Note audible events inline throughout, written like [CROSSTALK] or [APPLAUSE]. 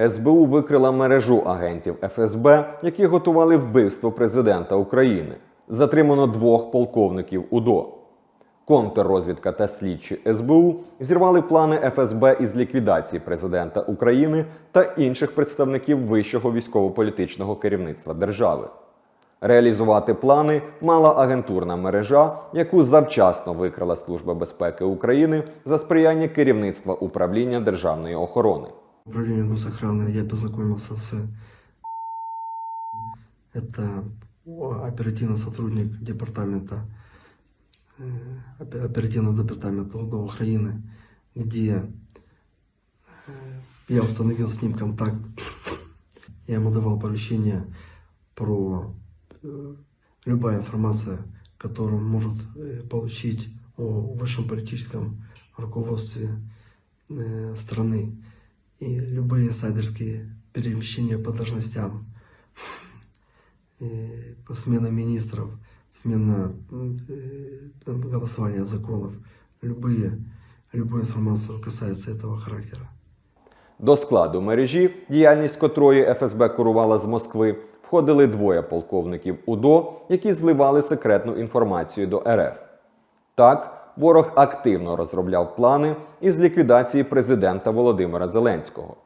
СБУ викрила мережу агентів ФСБ, які готували вбивство президента України. Затримано двох полковників УДО. Контррозвідка та слідчі СБУ зірвали плани ФСБ із ліквідації президента України та інших представників вищого військово-політичного керівництва держави. Реалізувати плани мала агентурна мережа, яку завчасно викрила Служба безпеки України за сприяння керівництва управління державної охорони. Управление госохраны я познакомился с это оперативный сотрудник департамента э, опе- оперативного департамента УДО Украины, где э, я установил с ним контакт. Я ему давал поручение про э, любая информация, которую он может получить о высшем политическом руководстве страны и любые инсайдерские перемещения по должностям, и по смена министров, смена м, э, там, голосования законов, любые, любую информацию касается этого характера. До складу мережі, діяльність котрої ФСБ курувала з Москви, входили двоє полковників УДО, які зливали секретну інформацію до РФ. Так, ворог активно розробляв плани із ліквідації президента Володимира Зеленського.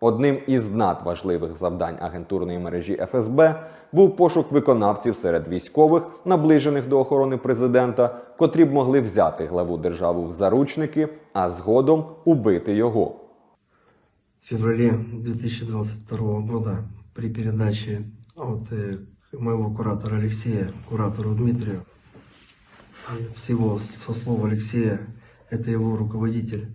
Одним із надважливих завдань агентурної мережі ФСБ був пошук виконавців серед військових, наближених до охорони президента, котрі б могли взяти главу держави в заручники, а згодом убити його. В феврале 2022 года при передаче от э, моего куратора Алексея куратору Дмитрию, всего со слова Алексея, это его руководитель,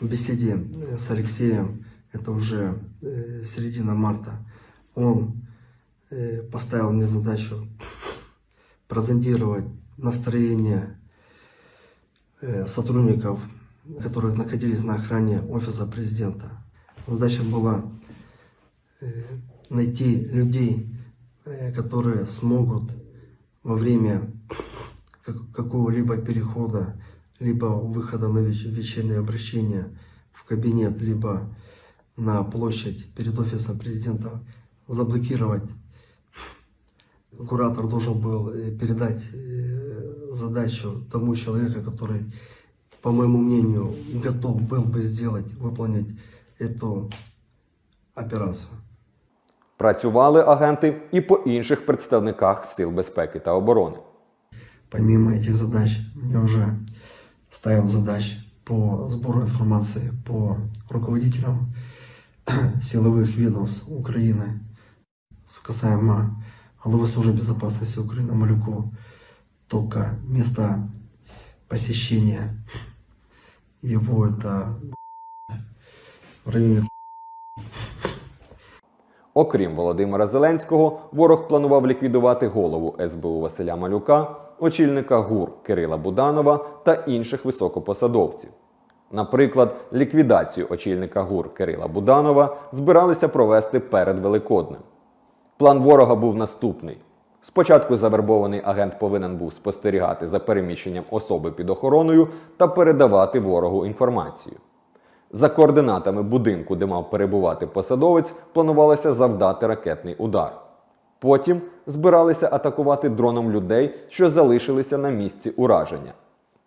в беседе э, с Алексеем, это уже э, середина марта, он э, поставил мне задачу прозондировать настроение сотрудников, которые находились на охране офиса президента. Задача была найти людей, которые смогут во время какого-либо перехода, либо выхода на веч- вечернее обращение в кабинет, либо на площадь перед офисом президента заблокировать. Куратор должен был э, передать э, задачу тому человеку, который, по моему мнению, готов был бы сделать, выполнить эту операцию. Працювали агенти і по інших представниках сил безпеки та оборони. Помимо этих задач, я уже ставил задач по сбору информации по руководителям [CLEARS THROAT] силовых ведомств Украины, касаемо главы службы безопасности Украины Малюку, только место посещения его это в районе Окрім Володимира Зеленського, ворог планував ліквідувати голову СБУ Василя Малюка, очільника ГУР Кирила Буданова та інших високопосадовців. Наприклад, ліквідацію очільника ГУР Кирила Буданова збиралися провести перед Великоднем. План ворога був наступний: спочатку завербований агент повинен був спостерігати за переміщенням особи під охороною та передавати ворогу інформацію. За координатами будинку, де мав перебувати посадовець, планувалося завдати ракетний удар. Потім збиралися атакувати дроном людей, що залишилися на місці ураження.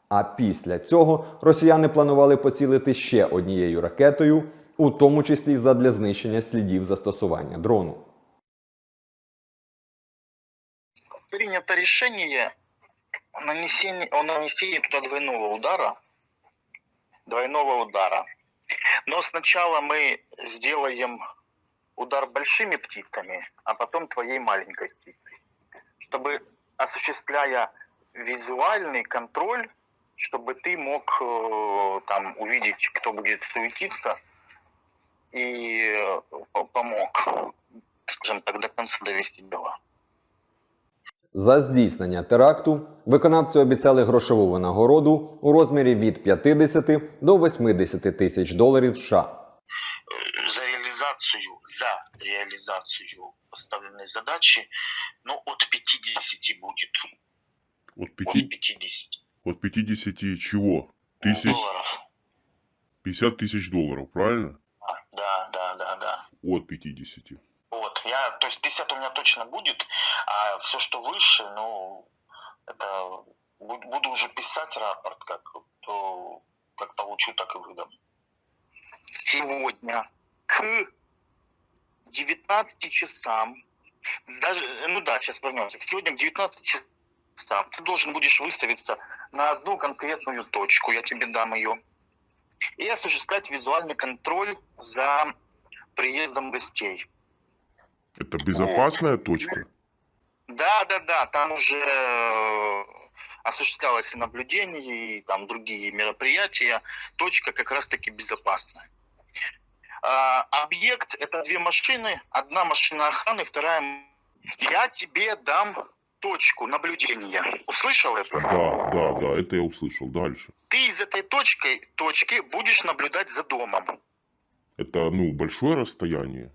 А після цього росіяни планували поцілити ще однією ракетою, у тому числі задля знищення слідів застосування дрону. принято решение о нанесении, о двойного удара. Двойного удара. Но сначала мы сделаем удар большими птицами, а потом твоей маленькой птицей. Чтобы, осуществляя визуальный контроль, чтобы ты мог э, там увидеть, кто будет суетиться, и э, по- помог, скажем так, до конца довести дела. За здійснення теракту виконавці обіцяли грошову винагороду у розмірі від 50 до 80 тисяч доларів США. за реализацию, за реализацию поставленной задачи, ну, от 50 будет. От, От пяти, 50 от 50 чего? Тысяч, долларов. 50 тысяч долларов, правильно? Да, да, да, да. От 50. Вот, я, то есть 50 у меня точно будет, а все, что выше, ну, это бу- буду уже писать рапорт, как, то, как получу, так и выдам. Сегодня к 19 часам, даже, ну да, сейчас вернемся, сегодня к 19 часам ты должен будешь выставиться на одну конкретную точку, я тебе дам ее, и осуществлять визуальный контроль за приездом гостей. Это безопасная точка? Да, да, да, там уже э, осуществлялось и наблюдение, и там другие мероприятия. Точка как раз-таки безопасная. А, объект – это две машины. Одна машина охраны, вторая... Я тебе дам точку наблюдения. Услышал это? Да, да, да, это я услышал. Дальше. Ты из этой точки, точки будешь наблюдать за домом. Это, ну, большое расстояние?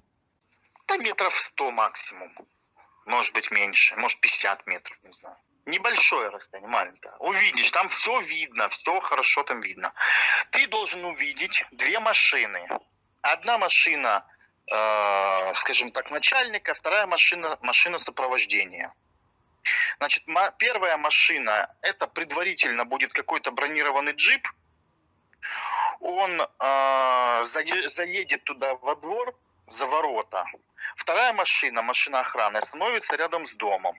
Да метров 100 максимум. Может быть меньше, может 50 метров, не знаю. Небольшое расстояние, маленькое. Увидишь, там все видно, все хорошо там видно. Ты должен увидеть две машины. Одна машина, э, скажем так, начальника, вторая машина, машина сопровождения. Значит, первая машина, это предварительно будет какой-то бронированный джип. Он э, зае- заедет туда во двор, за ворота. Вторая машина, машина охраны, остановится рядом с домом.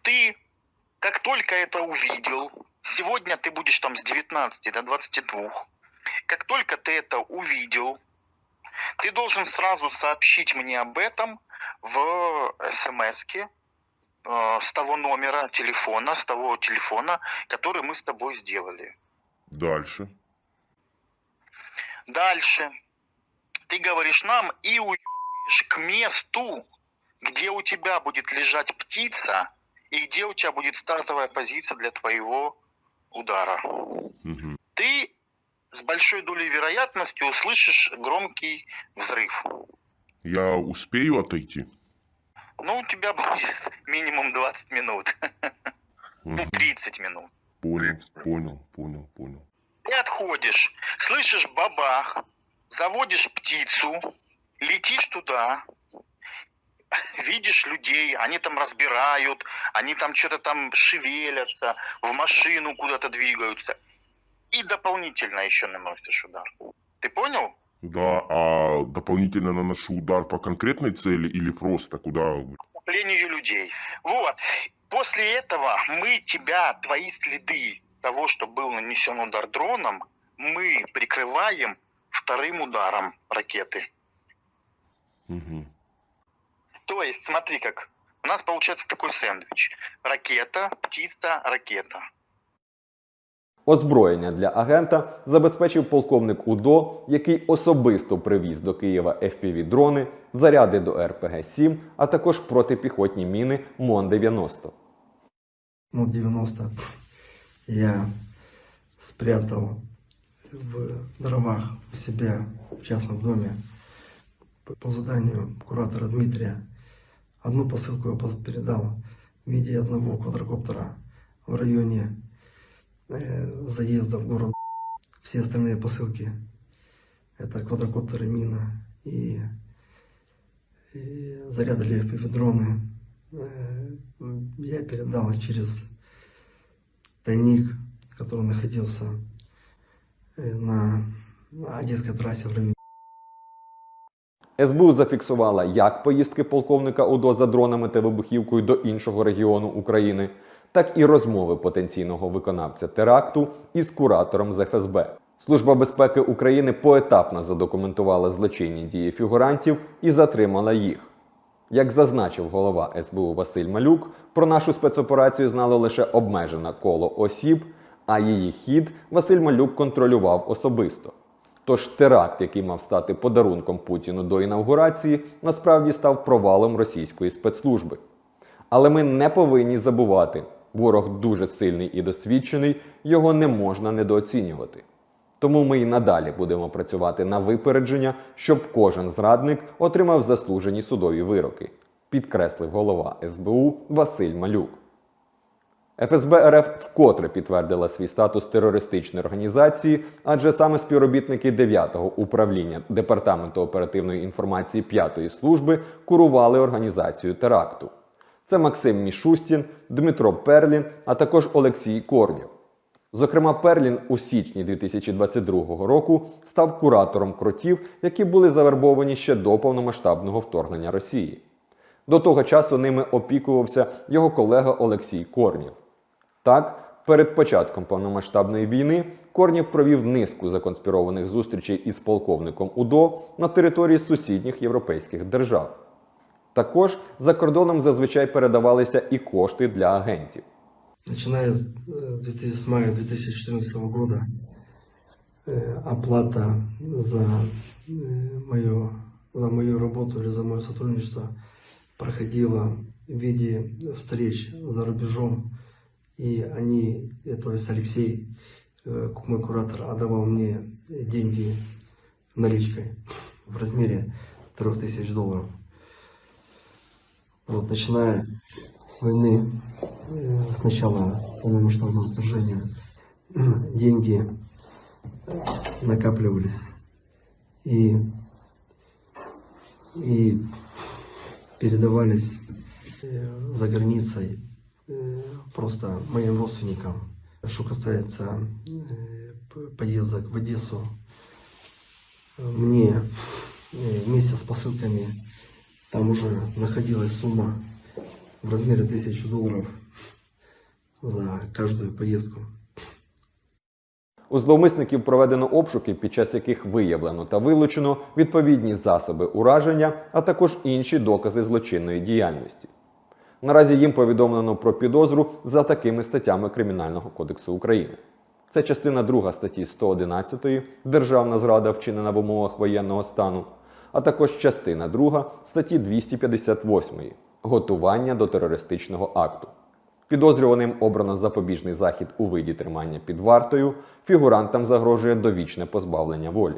Ты, как только это увидел, сегодня ты будешь там с 19 до 22, как только ты это увидел, ты должен сразу сообщить мне об этом в смс с того номера телефона, с того телефона, который мы с тобой сделали. Дальше. Дальше. Ты говоришь нам и уебываешь к месту, где у тебя будет лежать птица и где у тебя будет стартовая позиция для твоего удара. Мгм. Ты с большой долей вероятности услышишь громкий взрыв. Я успею отойти? Ну, у тебя будет минимум 20 минут, ну, Мгм. 30 минут. Понял, понял, понял, понял. Ты отходишь, слышишь бабах, заводишь птицу, летишь туда, видишь людей, они там разбирают, они там что-то там шевелятся, в машину куда-то двигаются. И дополнительно еще наносишь удар. Ты понял? Да, а дополнительно наношу удар по конкретной цели или просто куда? Скоплению людей. Вот. После этого мы тебя, твои следы того, что был нанесен удар дроном, мы прикрываем вторым ударом ракеты. Мгм. То есть, смотри как. У нас получается такой сэндвич. Ракета, птица, ракета. Озброєння для агента забезпечив полковник УДО, який особисто привіз до Києва FPV-дрони, заряди до РПГ-7, а також протипіхотні міни МОН-90. Ну, 90 я спрятал в дровах у себя в частном доме по, заданию куратора Дмитрия. Одну посылку я передал в виде одного квадрокоптера в районе э, заезда в город. Все остальные посылки это квадрокоптеры Мина и, и заряды лепевидроны. Э, Я передал через тайник, который находился э, на на Одесской трассе в районе СБУ зафіксувала як поїздки полковника УДО за дронами та вибухівкою до іншого регіону України, так і розмови потенційного виконавця теракту із куратором з ФСБ. Служба безпеки України поетапно задокументувала злочинні дії фігурантів і затримала їх. Як зазначив голова СБУ Василь Малюк, про нашу спецоперацію знало лише обмежене коло осіб, а її хід Василь Малюк контролював особисто. Тож теракт, який мав стати подарунком Путіну до інавгурації, насправді став провалом російської спецслужби. Але ми не повинні забувати, ворог дуже сильний і досвідчений, його не можна недооцінювати. Тому ми і надалі будемо працювати на випередження, щоб кожен зрадник отримав заслужені судові вироки, підкреслив голова СБУ Василь Малюк. ФСБ РФ вкотре підтвердила свій статус терористичної організації, адже саме співробітники 9-го управління Департаменту оперативної інформації 5-ї служби курували організацію теракту. Це Максим Мішустін, Дмитро Перлін, а також Олексій Корнєв. Зокрема, Перлін у січні 2022 року став куратором кротів, які були завербовані ще до повномасштабного вторгнення Росії. До того часу ними опікувався його колега Олексій Корнєв. Так, перед початком повномасштабної війни Корнєв провів низку законспірованих зустрічей із полковником УДО на території сусідніх європейських держав. Також за кордоном зазвичай передавалися і кошти для агентів. Начиная с э, 2000 с мая 2014 года э, оплата за э, мою, за мою работу или за мое сотрудничество проходила в виде встреч за рубежом. И они, э, то есть Алексей, э, мой куратор, отдавал мне деньги наличкой в размере 3000 долларов. Вот, начиная с войны, э, с начала полномасштабного вторжения, [CLEARS THROAT] деньги накапливались и, и передавались э, за границей э, просто моим родственникам. Что касается поездок в Одессу, мне вместе с посылками там уже находилась сумма в размере 1000 долларов за каждую поездку. У зловмисників проведено обшуки, під час яких виявлено та вилучено відповідні засоби ураження, а також інші докази злочинної діяльності. Наразі їм повідомлено про підозру за такими статтями Кримінального кодексу України. Це частина 2 статті 111 Державна зрада вчинена в умовах воєнного стану, а також частина 2 статті 258 Готування до терористичного акту. Підозрюваним обрано запобіжний захід у виді тримання під вартою, фігурантам загрожує довічне позбавлення волі.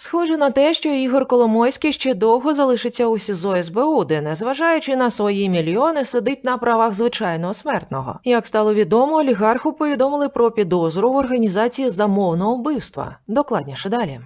Схоже на те, що Ігор Коломойський ще довго залишиться у СІЗО СБУ, де, незважаючи на свої мільйони, сидить на правах звичайного смертного. Як стало відомо, олігарху повідомили про підозру в організації замовного вбивства. Докладніше далі.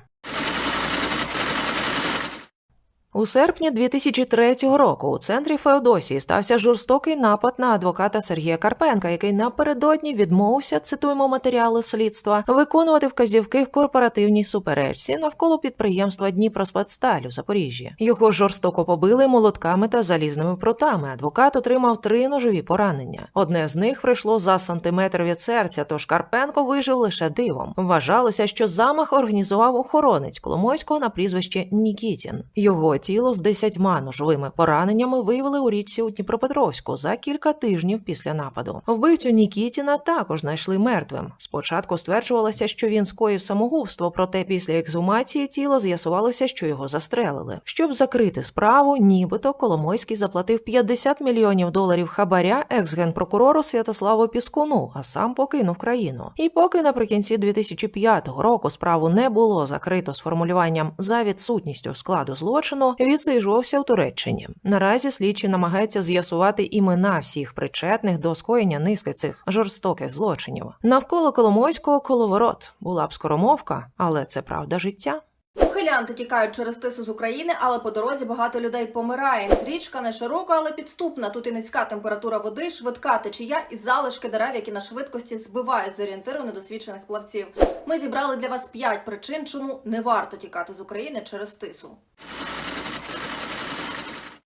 У серпні 2003 року у центрі Феодосії стався жорстокий напад на адвоката Сергія Карпенка, який напередодні відмовився, цитуємо матеріали слідства, виконувати вказівки в корпоративній суперечці навколо підприємства Дніпроспецсталь у Запоріжжі. Його жорстоко побили молотками та залізними прутами. Адвокат отримав три ножові поранення. Одне з них прийшло за сантиметр від серця, тож Карпенко вижив лише дивом. Вважалося, що замах організував охоронець Коломойського на прізвище Нікітін. Його тіло з десятьма ножовими пораненнями виявили у річці у Дніпропетровську за кілька тижнів після нападу. Вбивцю Нікітіна також знайшли мертвим. Спочатку стверджувалося, що він скоїв самогубство, проте після ексгумації тіла з'ясувалося, що його застрелили. Щоб закрити справу, нібито Коломойський заплатив 50 мільйонів доларів хабаря екс-генпрокурору Святославу Піскуну, а сам покинув країну. І поки наприкінці 2005 року справу не було закрито з формулюванням за відсутністю складу злочину, відсиджувався в Туреччині. Наразі слідчі намагаються з'ясувати імена всіх причетних до скоєння низки цих жорстоких злочинів. Навколо Коломойського коловорот була б скоромовка, але це правда життя. Ухилянти тікають через тису з України, але по дорозі багато людей помирає. Річка не широка, але підступна. Тут і низька температура води, швидка течія і залишки дерев, які на швидкості збивають з орієнтиру недосвідчених плавців. Ми зібрали для вас п'ять причин, чому не варто тікати з України через тису.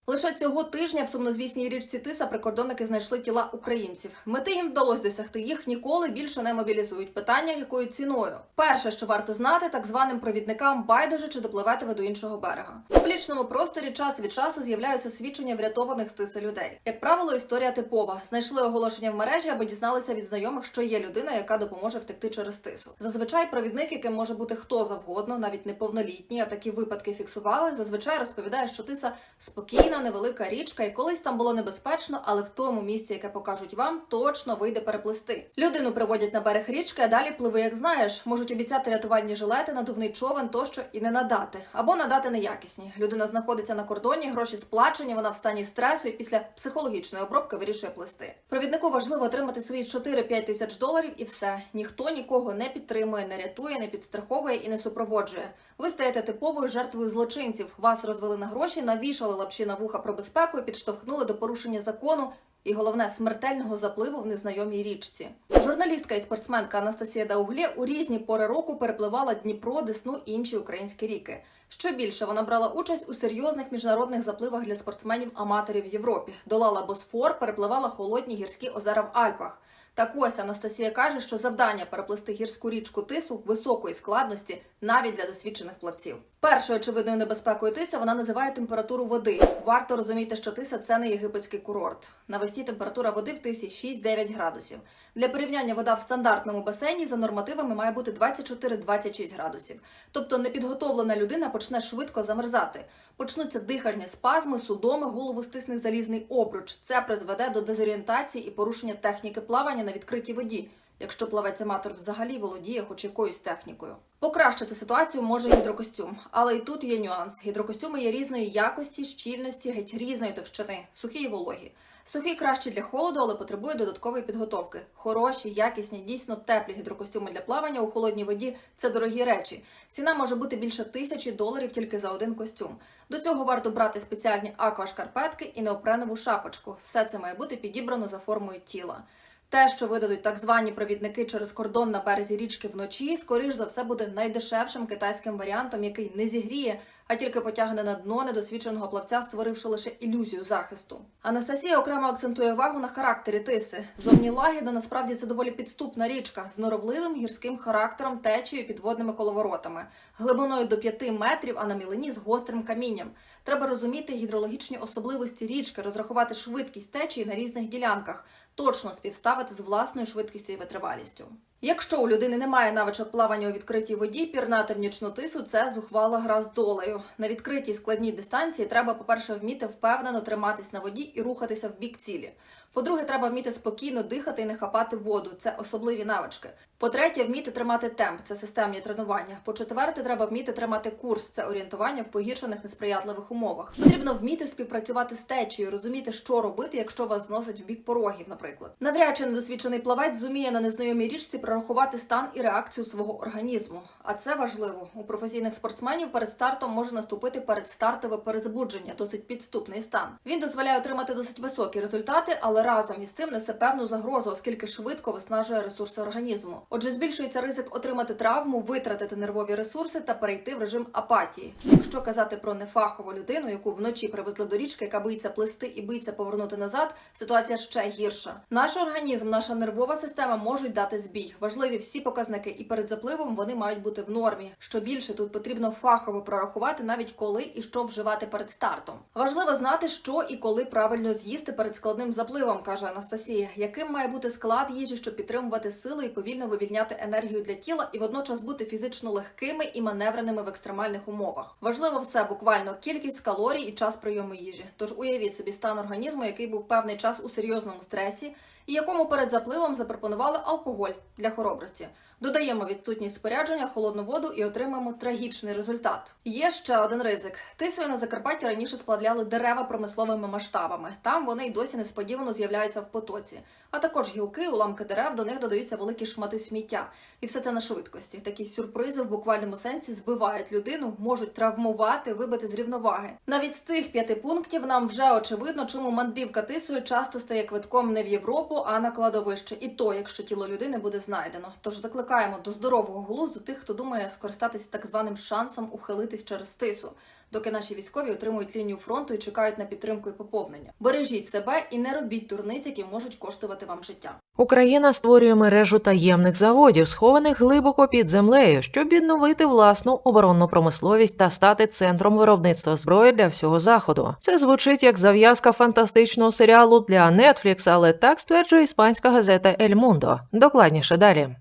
Лише цього тижня в сумнозвісній річці Тиса прикордонники знайшли тіла українців. Мети їм вдалося досягти. Їх ніколи більше не мобілізують. Питання якою ціною? Перше, що варто знати, так званим провідникам байдуже чи допливете ви до іншого берега. У публічному просторі час від часу з'являються свідчення врятованих з тиси людей. Як правило, історія типова: знайшли оголошення в мережі або дізналися від знайомих, що є людина, яка допоможе втекти через тису. Зазвичай провідник, яким може бути хто завгодно, навіть неповнолітній, а такі випадки фіксували. Зазвичай розповідає, що тиса спокійна, невелика річка, і колись там було небезпечно, але в тому місці, яке покажуть вам, точно вийде переплисти. Людину приводять на берег річки, а далі пливи, як знаєш, можуть обіцяти рятувальні жилети, надувний човен тощо і не надати, або надати неякісні. Людина знаходиться на кордоні, гроші сплачені, вона в стані стресу і після психологічної обробки вирішує плисти. Провіднику важливо отримати свої 4-5 тисяч доларів і все. Ніхто нікого не підтримує, не рятує, не підстраховує і не супроводжує. Ви стаєте типовою жертвою злочинців. Вас розвели на гроші, навішали лапші на вуха про безпеку і підштовхнули до порушення закону. І головне смертельного запливу в незнайомій річці. Журналістка і спортсменка Анастасія Дауглє у різні пори року перепливала Дніпро, Десну і інші українські ріки. Що більше, вона брала участь у серйозних міжнародних запливах для спортсменів-аматорів в Європі, долала Босфор, перепливала холодні гірські озера в Альпах. Так ось Анастасія каже, що завдання переплисти гірську річку Тису високої складності навіть для досвідчених плавців. Першою очевидною небезпекою Тиса вона називає температуру води. Варто розуміти, що Тиса це не єгипетський курорт. Навесні температура води в Тисі 6-9 градусів. Для порівняння вода в стандартному басейні за нормативами має бути 24-26 градусів. Тобто непідготовлена людина почне швидко замерзати. Почнуться дихальні спазми, судоми, голову стисне залізний обруч. Це призведе до дезорієнтації і порушення техніки плавання на відкритій воді. Якщо плавець-аматор взагалі володіє хоч якоюсь технікою. Покращити ситуацію може гідрокостюм, але і тут є нюанс. Гідрокостюми є різної якості, щільності, геть різної товщини, сухі і вологі. Сухі краще для холоду, але потребує додаткової підготовки. Хороші, якісні, дійсно теплі гідрокостюми для плавання у холодній воді це дорогі речі. Ціна може бути більше тисячі доларів тільки за один костюм. До цього варто брати спеціальні аквашкарпетки і неопренову шапочку. Все це має бути підібрано за формою тіла. Те, що видадуть так звані провідники через кордон на березі річки вночі, скоріш за все буде найдешевшим китайським варіантом, який не зігріє, а тільки потягне на дно недосвідченого плавця, створивши лише ілюзію захисту. Анастасія окремо акцентує увагу на характері тиси. Зовні лагідна насправді це доволі підступна річка з норовливим гірським характером, течією підводними коловоротами, глибиною до 5 метрів, а на мілині з гострим камінням. Треба розуміти гідрологічні особливості річки, розрахувати швидкість течії на різних ділянках, точно співставити з власною швидкістю і витривалістю. Якщо у людини немає навичок плавання у відкритій воді, пірнати в нічну тису це зухвала гра з долею. На відкритій складній дистанції треба, по-перше, вміти впевнено триматись на воді і рухатися в бік цілі. По-друге, треба вміти спокійно дихати і не хапати воду. Це особливі навички. По-третє, вміти тримати темп це системні тренування. По-четверте, треба вміти тримати курс це орієнтування в погіршених несприятливих умовах. Потрібно вміти співпрацювати з течією, розуміти, що робити, якщо вас зносить в бік порогів, наприклад. Навряд чи недосвідчений плавець зуміє на незнайомій річці прорахувати стан і реакцію свого організму. А це важливо. У професійних спортсменів перед стартом може наступити передстартове перезабудження, досить підступний стан. Він дозволяє отримати досить високі результати, але разом із цим несе певну загрозу, оскільки швидко виснажує ресурси організму. Отже, збільшується ризик отримати травму, витратити нервові ресурси та перейти в режим апатії. Якщо казати про нефахову людину, яку вночі привезли до річки, яка боїться плисти і боїться повернути назад, ситуація ще гірша. Наш організм, наша нервова система можуть дати збій. Важливі всі показники, і перед запливом вони мають бути в нормі. Що більше тут потрібно фахово прорахувати, навіть коли і що вживати перед стартом. Важливо знати, що і коли правильно з'їсти перед складним запливом, каже Анастасія. Яким має бути склад їжі, щоб підтримувати сили і повільно вивільняти енергію для тіла, і водночас бути фізично легкими і маневреними в екстремальних умовах. Важливо все буквально кількість калорій і час прийому їжі. Тож уявіть собі стан організму, який був певний час у серйозному стресі, і якому перед запливом запропонували алкоголь для хоробрості. Додаємо відсутність спорядження, холодну воду і отримаємо трагічний результат. Є ще один ризик. Тисою на Закарпатті раніше сплавляли дерева промисловими масштабами. Там вони й досі несподівано з'являються в потоці. А також гілки, уламки дерев, до них додаються великі шмати сміття. І все це на швидкості. Такі сюрпризи в буквальному сенсі збивають людину, можуть травмувати, вибити з рівноваги. Навіть з цих п'яти пунктів нам вже очевидно, чому мандрівка тисою часто стає квитком не в Європу, а на кладовище. І то, якщо тіло людини буде знайдено. Тож закликаємо до здорового глузду тих, хто думає скористатися так званим шансом ухилитись через тису. Доки наші військові отримують лінію фронту і чекають на підтримку і поповнення. Бережіть себе і не робіть дурниць, які можуть коштувати вам життя. Україна створює мережу таємних заводів, схованих глибоко під землею, щоб відновити власну оборонну промисловість та стати центром виробництва зброї для всього заходу. Це звучить як зав'язка фантастичного серіалу для Netflix, але так стверджує іспанська газета Ель Мундо. Докладніше далі.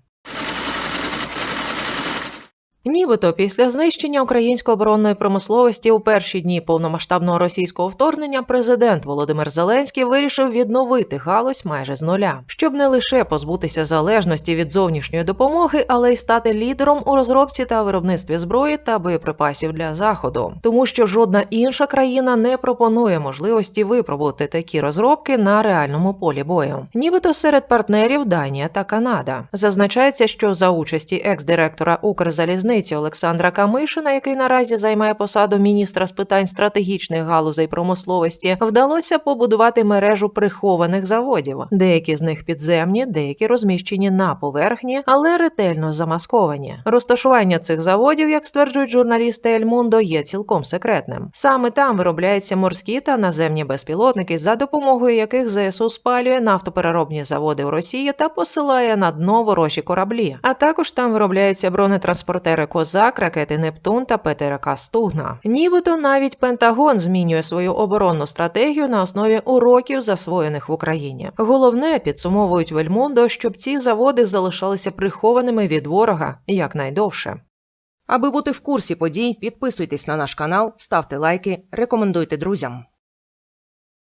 Нібито після знищення української оборонної промисловості у перші дні повномасштабного російського вторгнення президент Володимир Зеленський вирішив відновити галузь майже з нуля, щоб не лише позбутися залежності від зовнішньої допомоги, але й стати лідером у розробці та виробництві зброї та боєприпасів для заходу, тому що жодна інша країна не пропонує можливості випробувати такі розробки на реальному полі бою. Нібито серед партнерів Данія та Канада. Зазначається, що за участі екс-директора Укрзалізниці Олександра Камишина, який наразі займає посаду міністра з питань стратегічних галузей промисловості, вдалося побудувати мережу прихованих заводів. Деякі з них підземні, деякі розміщені на поверхні, але ретельно замасковані. Розташування цих заводів, як стверджують журналісти Ельмундо, є цілком секретним. Саме там виробляються морські та наземні безпілотники, за допомогою яких ЗСУ спалює нафтопереробні заводи в Росії та посилає на дно ворожі кораблі. А також там виробляються бронетранспортери Козак, ракети Нептун та ПТРК Стугна. Нібито навіть Пентагон змінює свою оборонну стратегію на основі уроків, засвоєних в Україні. Головне підсумовують Вельмундо, щоб ці заводи залишалися прихованими від ворога якнайдовше. Аби бути в курсі подій, підписуйтесь на наш канал, ставте лайки, рекомендуйте друзям.